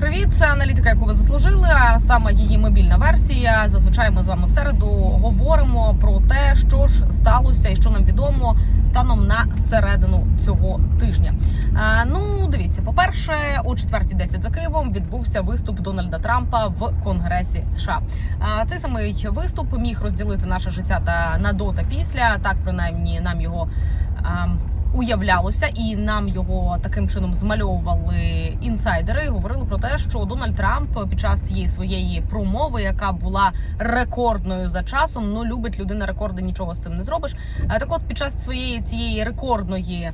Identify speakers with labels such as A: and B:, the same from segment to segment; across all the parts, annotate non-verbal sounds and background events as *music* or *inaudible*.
A: Привіт, це аналітика, яку ви заслужили. А саме її мобільна версія. Зазвичай ми з вами в середу говоримо про те, що ж сталося і що нам відомо станом на середину цього тижня. А, ну, дивіться, по перше, о 4.10 за Києвом відбувся виступ Дональда Трампа в Конгресі США. А, цей самий виступ міг розділити наше життя та на до та після. Так принаймні нам його. А, уявлялося, і нам його таким чином змальовували інсайдери. Говорили про те, що Дональд Трамп під час цієї своєї промови, яка була рекордною за часом, ну любить людина рекорди, нічого з цим не зробиш. А так, от під час своєї цієї рекордної.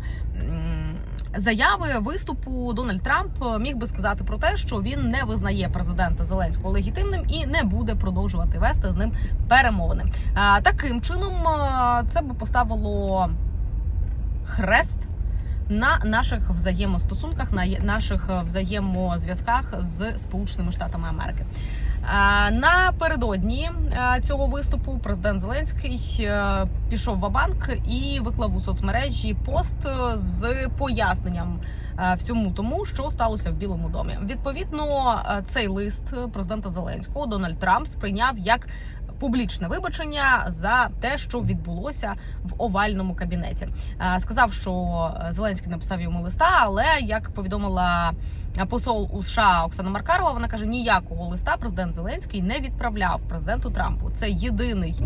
A: Заяви виступу Дональд Трамп міг би сказати про те, що він не визнає президента Зеленського легітимним і не буде продовжувати вести з ним перемовини. А, Таким чином це би поставило хрест на наших взаємостосунках, на наших е, взаємозв'язках з Сполученими Штатами Америки. Е, Напередодні е, цього виступу президент Зеленський пішов в банк і виклав у соцмережі пост з поясненням всьому тому, що сталося в Білому домі. Відповідно, цей лист президента Зеленського Дональд Трамп сприйняв як публічне вибачення за те, що відбулося в овальному кабінеті. Е, Сказав, що е, Зеленський написав йому листа, але як повідомила посол у США Оксана Маркарова, вона каже: ніякого листа президент Зеленський не відправляв президенту Трампу. Це єдиний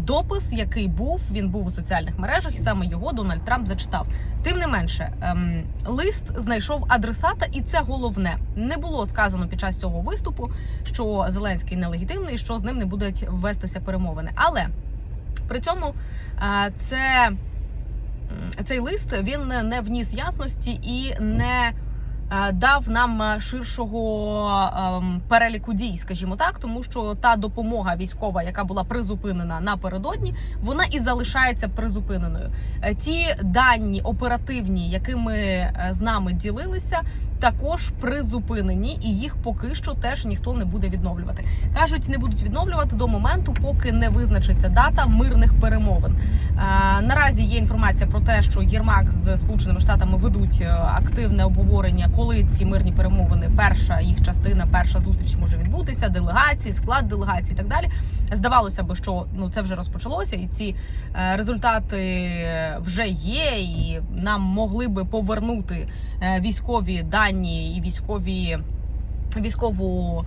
A: допис, який був. Він був у соціальних мережах, і саме його Дональд Трамп зачитав. Тим не менше, ем, лист знайшов адресата, і це головне. Не було сказано під час цього виступу, що Зеленський нелегітимний, що з ним не будуть вестися перемовини. Але при цьому е, це цей лист він не вніс ясності і не дав нам е, ширшого ем, переліку дій, скажімо так, тому що та допомога військова, яка була призупинена напередодні, вона і залишається призупиненою. Е, Ті дані оперативні, якими е, з нами ділилися, також призупинені, і їх поки що теж ніхто не буде відновлювати. кажуть, не будуть відновлювати до моменту, поки не визначиться дата мирних перемовин. Е, Наразі є інформація про те, що Єрмак з Сполученими Штатами ведуть е, активне обговорення, коли ці мирні перемовини, перша їх частина, перша зустріч може відбутися, делегації, склад делегації і так далі. Здавалося би, що ну це вже розпочалося, і ці е, результати вже є, і нам могли би повернути військові дані і військові військову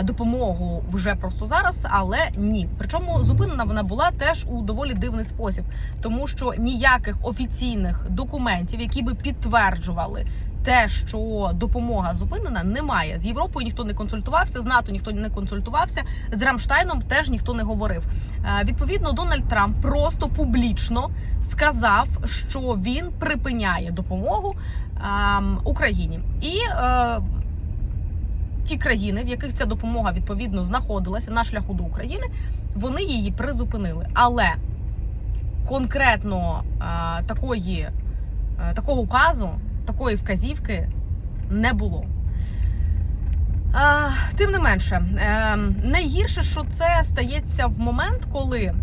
A: е, допомогу вже просто зараз, але ні. Причому зупинена вона була теж у доволі дивний спосіб, тому що ніяких офіційних документів, які би підтверджували. Те, що допомога зупинена, немає з Європою. Ніхто не консультувався, з НАТО ніхто не консультувався. З Рамштайном теж ніхто не говорив. Е, Відповідно, Дональд Трамп просто публічно сказав, що він припиняє допомогу ем, Україні і. Е, Ті країни, в яких ця допомога відповідно знаходилася на шляху до України, вони її призупинили. Але конкретно е, такої, е, такого указу, такої вказівки не було. Е, тим не менше, е, найгірше, що це стається в момент, коли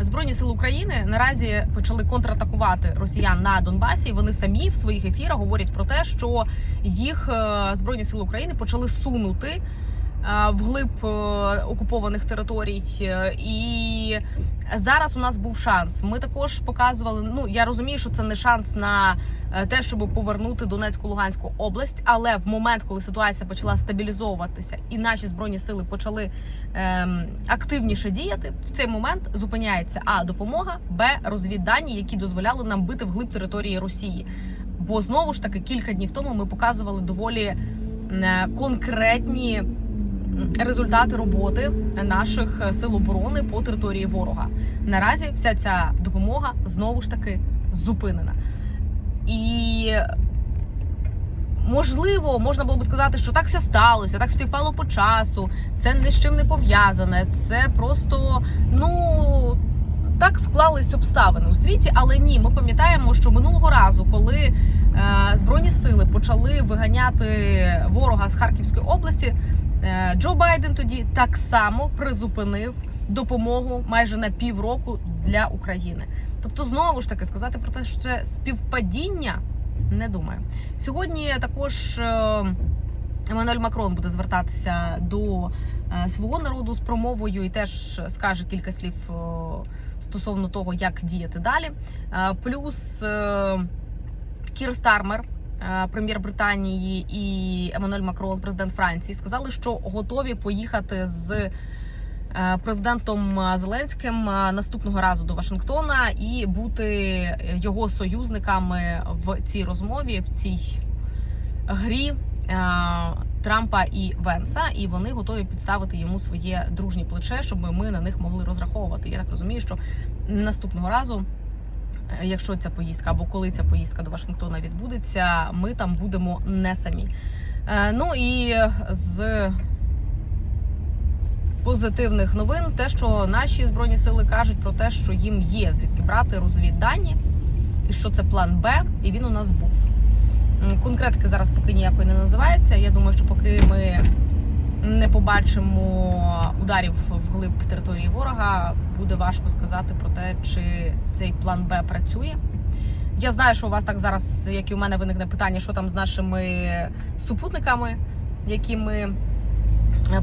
A: Збройні сили України наразі почали контратакувати росіян на Донбасі. І вони самі в своїх ефірах говорять про те, що їх е, збройні сили України почали сунути е, вглиб окупованих територій. І зараз у нас був шанс. Ми також показували. Ну я розумію, що це не шанс на е, те, щоб повернути Донецьку Луганську область, але в момент, коли ситуація почала стабілізовуватися, і наші збройні сили почали ем, активніше діяти, в цей момент зупиняється а допомога, б розвіддані, які дозволяли нам бити вглиб території Росії. Бо знову ж таки кілька днів тому ми показували доволі е, конкретні результати роботи наших сил оборони по території ворога. Наразі вся ця допомога знову ж таки зупинена. І можливо, можна було б сказати, що так все сталося, так співпало по часу. Це ні з чим не пов'язане. Це просто ну. Так склались обставини у світі, але ні, ми пам'ятаємо, що минулого разу, коли е, збройні сили почали виганяти ворога з Харківської області, Джо Байден тоді так само призупинив допомогу майже на півроку для України. Тобто, знову ж таки сказати про те, що це співпадіння, не думаю. Сьогодні також. е, Еммануель Макрон буде звертатися до е, свого народу з промовою і теж скаже кілька слів е, стосовно того, як діяти далі. Е, Плюс е, Кір Стармер. Е, Прем'єр Британії і Еммануель Макрон, президент Франції, сказали, що готові поїхати з е, президентом Зеленським е, наступного разу до Вашингтона і бути його союзниками в цій розмові, в цій грі Трампа і Венса, і вони готові підставити йому своє дружнє плече, щоб ми на них могли розраховувати. Я так розумію, що наступного разу. Якщо ця поїздка або коли ця поїздка до Вашингтона відбудеться, ми там будемо не самі. Е, Ну і з позитивних новин, те, що наші збройні сили кажуть про те, що їм є звідки брати розвіддані, і що це план Б, і він у нас був. М, Конкретики зараз поки ніякої не називається. Я думаю, що поки ми не побачимо ударів вглиб території ворога, буде важко сказати про те, чи цей план Б працює. Я знаю, що у вас так зараз, як і у мене, виникне питання, що там з нашими супутниками, які ми е,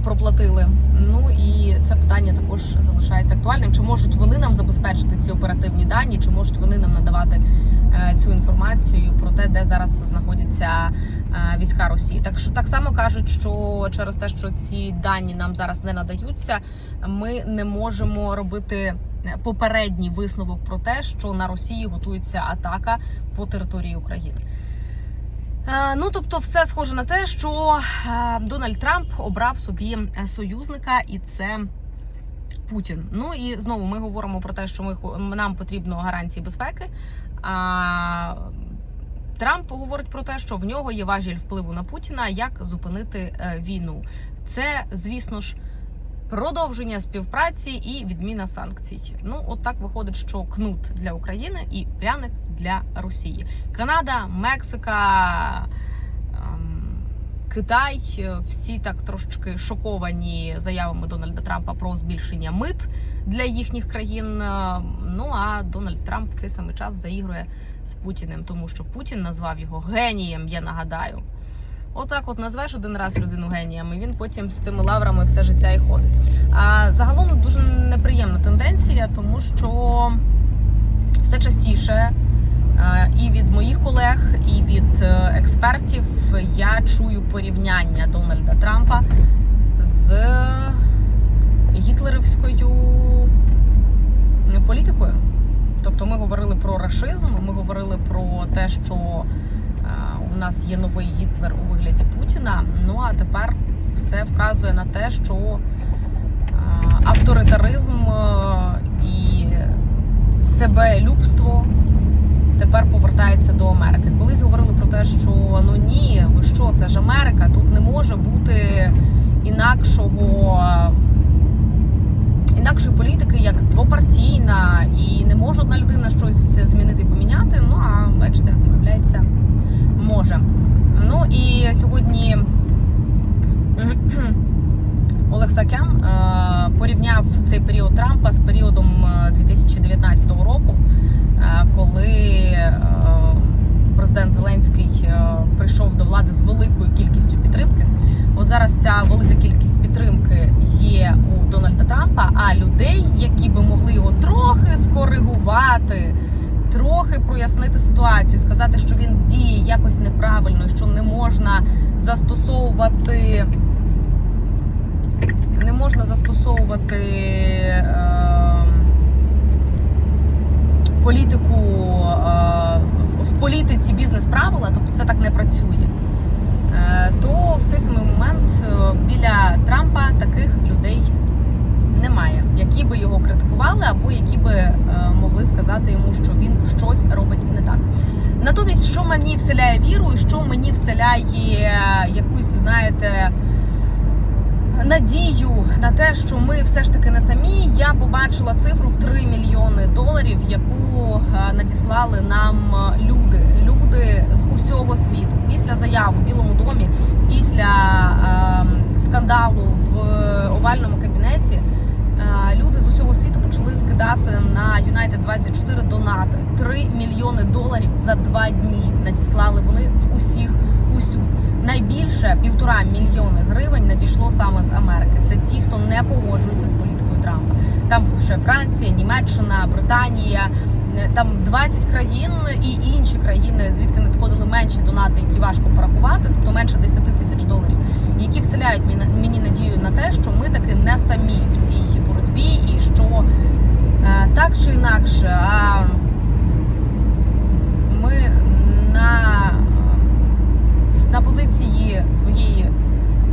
A: проплатили. Ну і це питання також залишається актуальним. Чи можуть вони нам забезпечити ці оперативні дані, чи можуть вони нам надавати е, цю інформацію про те, де зараз знаходяться війська Росії? Так що так само кажуть, що через те, що ці дані нам зараз не надаються, ми не можемо робити. е, Попередній висновок про те, що на Росії готується атака по території України. Е, Ну, тобто, все схоже на те, що е, Дональд Трамп обрав собі е, союзника, і це Путін. Ну і знову ми говоримо про те, що ми нам потрібно гарантії безпеки. А Трамп говорить про те, що в нього є важіль впливу на Путіна, як зупинити е, війну. Це, звісно ж. Продовження співпраці і відміна санкцій. Ну, от так виходить, що кнут для України і пряник для Росії. Канада, Мексика, Китай всі так трошечки шоковані заявами Дональда Трампа про збільшення мит для їхніх країн. Ну а Дональд Трамп в цей самий час заігрує з Путіним, тому що Путін назвав його генієм. Я нагадаю. Отак, от назвеш один раз людину генієм, і він потім з цими лаврами все життя і ходить. А загалом дуже неприємна тенденція, тому що все частіше і від моїх колег, і від е, експертів я чую порівняння Дональда Трампа з гітлерівською політикою. Тобто ми говорили про рашизм, ми говорили про те, що е, у нас є новий Гітлер у вигляді Путіна. Ну а тепер все вказує на те, що е, авторитаризм е, і себелюбство тепер повертається до Америки. Колись говорили про те, що ну ні, ви що, це ж Америка, тут не може бути інакшого. Інакшої політики, як двопартійна, і не може одна людина щось змінити поміняти. Ну а бачите, виявляється, може. Ну і сьогодні *clears throat* Олег Сакян е, порівняв цей період Трампа з періодом е, 2019 року, е, коли е, президент Зеленський е, прийшов до влади з великою кількістю підтримки. От зараз ця велика кількість підтримки є у Дональда Трампа, а людей, які би могли його трохи скоригувати, трохи прояснити ситуацію, сказати, що він діє якось неправильно, що не можна застосовувати. Не можна застосовувати е, політику е, в- політиці бізнес-правила, тобто це так не працює. Е, то в цей самий момент е, біля Трампа таких людей немає, які би його критикували, або які би е, могли сказати йому, що він щось робить не так. Натомість, що мені вселяє віру, і що мені вселяє якусь, знаєте, надію на те, що ми все ж таки не самі. Я побачила цифру в 3 мільйони доларів, яку е, надіслали нам е, люди, люди з усього світу. Після заяви в Білому домі, після е, скандалу в овальному кабінеті. Е, Люди з усього світу почали скидати на United 24 донати. 3 мільйони доларів за два дні надіслали вони з усіх усюд. найбільше півтора мільйони гривень надійшло саме з Америки. Це ті, хто не погоджується з політикою Трампа. Там ще Франція, Німеччина, Британія. Е, Там 20 країн і інші країни, звідки надходили менші донати, які важко порахувати, тобто менше 10 тисяч доларів, які вселяють мені- надію на те, що ми таки не самі в цій боротьбі, і що е, так чи інакше, а ми на, на позиції своєї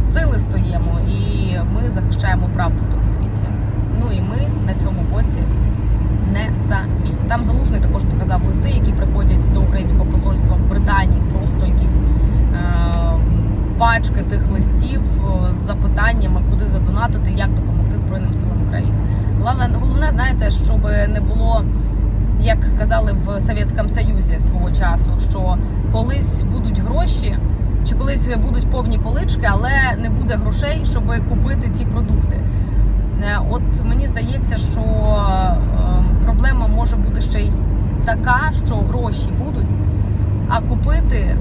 A: сили стоїмо, і ми захищаємо правду в тому світі. Ну і ми на цьому боці не самі. Там залужний також показав листи, які приходять до українського посольства в Британії. Просто якісь е, пачки тих листів з запитаннями, куди задонатити, як допомогти Збройним силам України. Головне, головне, знаєте, щоб не було, як казали в Совєтському Союзі свого часу, що колись будуть гроші. Чи колись будуть повні полички, але не буде грошей, щоб купити ті продукти. Е, От мені здається, що е, проблема може бути ще й така, що гроші будуть, а купити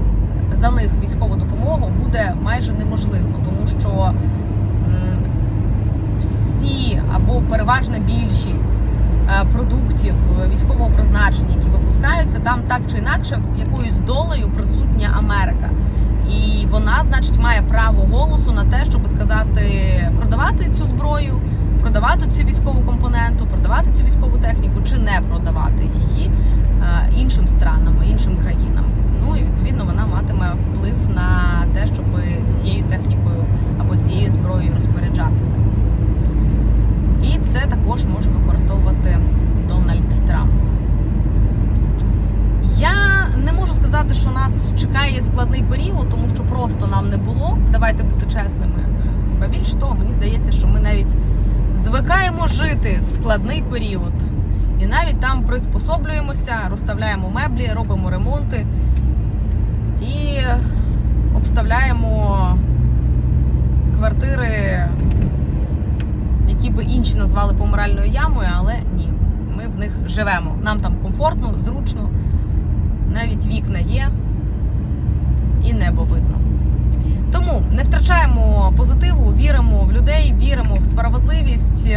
A: за них військову допомогу буде майже неможливо, тому що всі або переважна більшість е, продуктів військового призначення, які випускаються, там так чи інакше якоюсь долею присутня Америка. І вона, значить, має право голосу на те, щоб сказати продавати цю зброю, продавати цю військову компоненту, продавати цю військову техніку чи не продавати її е, іншим странам, іншим країнам. Ну і відповідно вона матиме вплив на те, щоб цією технікою або цією зброєю розпоряджатися. І це також може використовувати Дональд Трамп. Я не можу сказати, що нас чекає складний період, тому що просто нам не було. Давайте бути чесними. Ба більше того, мені здається, що ми навіть звикаємо жити в складний період. І навіть там приспособлюємося, розставляємо меблі, робимо ремонти і обставляємо квартири, які би інші назвали помиральною ямою, але ні. Ми в них живемо. Нам там комфортно, зручно навіть вікна є і небо видно. Тому не втрачаємо позитиву, віримо в людей, віримо в справедливість.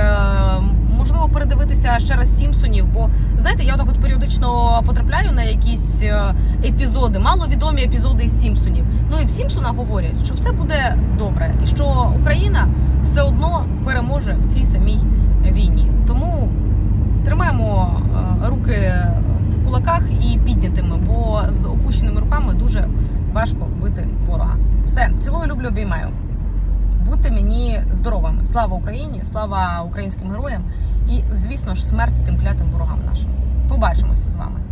A: Можливо, передивитися ще раз Сімпсонів, бо знаєте, я отак от періодично потрапляю на якісь е, епізоди, маловідомі епізоди із Сімпсонів. Ну і в Сімпсонах говорять, що все буде добре, і що Україна все одно переможе в цій самій війні. Тому тримаємо е, руки в кулаках і піднятими, бо з опущеними руками дуже важко бити ворога. Все, цілую, люблю, обіймаю. Будьте мені здоровими. Слава Україні, слава українським героям і, звісно ж, смерть тим клятим ворогам нашим. Побачимося з вами.